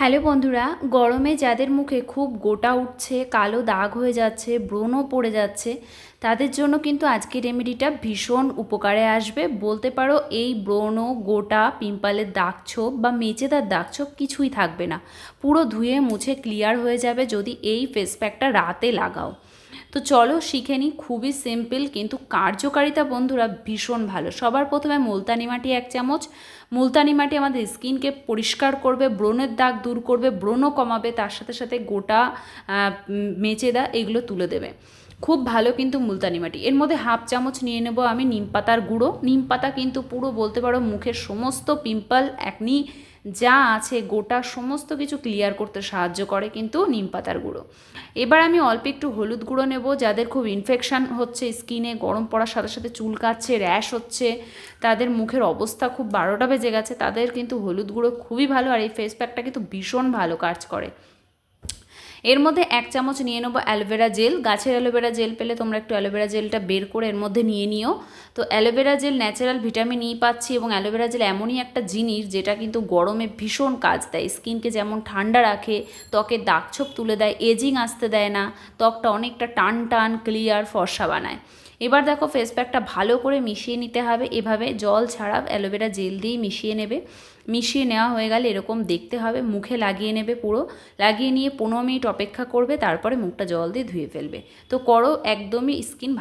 Hello বন্ধুরা, গরমে যাদের মুখে খুব গোটা উঠছে, কালো দাগ হয়ে যাচ্ছে, ব্রণও পড়ে যাচ্ছে, তাদের জন্য কিন্তু আজকের রেমেডিটা ভীষণ উপকারে আসবে। বলতে পারো এই ব্রণ, গোটা, পিম্পলের দাগ ছোপ বা মেচেদার দাগ ছোপ কিছুই থাকবে না। পুরো ধুয়ে মুছে ক্লিয়ার হয়ে যাবে যদি এই ফেস প্যাকটা রাতে লাগাও। তো চলো শিখে নিই, খুবই সিম্পল কিন্তু কার্যকারিতা বন্ধুরা ভীষণ ভালো। সবার প্রথমে মুলতানি মাটি এক চামচ। মুলতানি মাটি আমাদের স্কিনকে পরিষ্কার করবে, ব্রণের দাগ দূর করবে, ব্রণও কমাবে, তার সাথে সাথে গোটা মেচেদা এগুলো তুলে দেবে। খুব ভালো কিন্তু মুলতানি মাটি। এর মধ্যে হাফ চামচ নিয়ে নেব আমি নিম পাতার গুঁড়ো। নিম পাতা কিন্তু পুরো বলতে পারো মুখের সমস্ত পিম্পল একনি যা আছে গোটা সমস্ত কিছু ক্লিয়ার করতে সাহায্য করে কিন্তু নিম পাতার গুঁড়ো। এবার আমি অল্প একটু হলুদ গুঁড়ো নেব, যাদের খুব ইনফেকশান হচ্ছে স্কিনে গরম পড়ার সাথে সাথে চুল কাচ্ছে র্যাশ হচ্ছে, তাদের মুখের অবস্থা খুব বারোটা বেজে গেছে, তাদের কিন্তু হলুদ গুঁড়ো খুবই ভালো আর এই ফেস প্যাকটা কিন্তু ভীষণ ভালো কাজ করে। এর মধ্যে এক চামচ নিয়ে নেব অ্যালোভেরা জেল। গাছের অ্যালোভেরা জেল পেলে তোমরা একটু অ্যালোভেরা জেলটা বের করে এর মধ্যে নিয়ে নিও। তো aloe vera gel natural vitamin E পাচ্ছি এবং অ্যালোভেরা জেল এমনই একটা জিনিস যেটা কিন্তু গরমে ভীষণ কাজ দেয়। স্কিনকে যেমন ঠান্ডা রাখে ত্বকের দাগছোপ তুলে দেয়, এজিং আসতে দেয় না, ত্বকটা অনেকটা টান টান, ক্লিয়ার, ফর্সা বানায়। এবার দেখো ফেস প্যাকটা ভালো করে মিশিয়ে নিতে হবে। এভাবে জল ছাড়া অ্যালোভেরা জেল দিয়েই মিশিয়ে নেবে। মিশিয়ে নেওয়া হয়ে গেলে এরকম দেখতে হবে, মুখে লাগিয়ে নেবে পুরো। লাগিয়ে নিয়ে পনেরো মিনিট অপেক্ষা করবে তারপরে মুখটা জল দিয়ে ধুয়ে ফেলবে। তো করো একদমই স্কিন